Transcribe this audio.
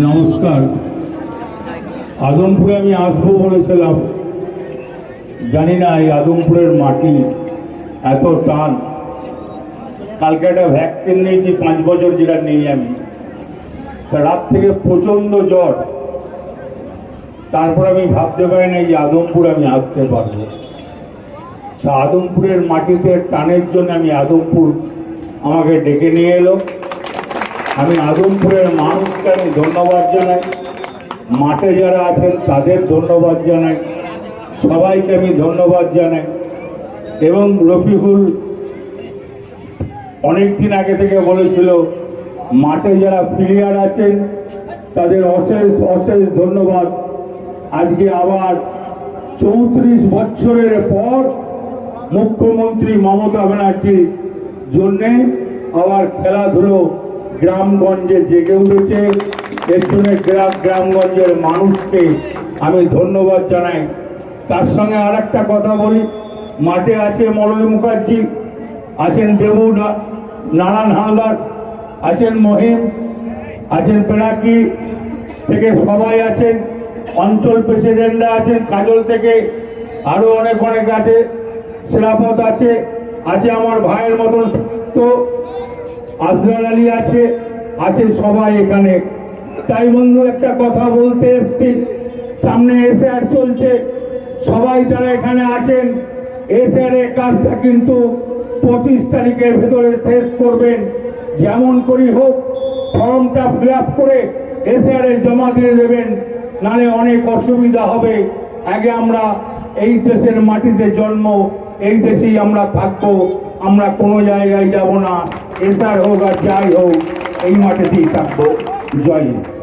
নমস্কার। আদমপুরে আমি আসব বলেছিলাম। জানি না এই আদমপুরের মাটি এত টান। কালকে একটা ভ্যাকসিন নিয়েছি, পাঁচ বছর যেটা নেই আমি। তা রাত থেকে প্রচণ্ড জ্বর। তারপর আমি ভাবতে পারি না যে আদমপুর আমি আসতে পারব। তা আদমপুরের মাটিতে টানের জন্য আমি আদমপুর আমাকে ডেকে নিয়ে এলো। আমি আদমপুরের মানুষকে আমি ধন্যবাদ জানাই। মাঠে যারা আছেন, তাদের ধন্যবাদ জানাই। সবাইকে আমি ধন্যবাদ জানাই। এবং রফিকুল অনেক দিন আগে থেকে বলেছিল, মাঠে যারা প্লেয়ার আছেন, তাদের অশেষ অশেষ ধন্যবাদ। আজকে আবার চৌত্রিশ বছরের পর মুখ্যমন্ত্রী মমতা ব্যানার্জির জন্যে আবার খেলাধুলো গ্রামগঞ্জে জেগে উঠেছে। এর জন্য গ্রাম গ্রামগঞ্জের মানুষকে আমি ধন্যবাদ জানাই। তার সঙ্গে আর একটা কথা বলি। মাঠে আছে মলয় মুখার্জি, আছেন দেবু নারায়ণ হালদার, আছেন মহিম, আছেন পেনাকি থেকে সবাই আছেন। অঞ্চল প্রেসিডেন্টরা আছেন কাজল থেকে। আরও অনেক অনেক আছে। সেরাপত আছে। আছে আমার ভাইয়ের মতন তো আজরাল আলী আছে আছে সবাই এখানে। তাই বন্ধু, একটা কথা বলতে এসছি। সামনে এসে আর চলছে। সবাই তারা এখানে আছেন, এসআর এর কাজটা কিন্তু পঁচিশ তারিখের ভেতরে শেষ করবেন। যেমন করি হোক, ফর্মটা ফিল করে এসআর এ জমা দিয়ে দেবেন। নালে অনেক অসুবিধা হবে। আগে আমরা এই দেশের মাটিতে জন্ম, এই দেশেই আমরা থাকব। আমরা কোনো জায়গায় যাব না। এসআর হোক আর যাই হোক এই মাটিতেই থাকব জয় হিন্দ।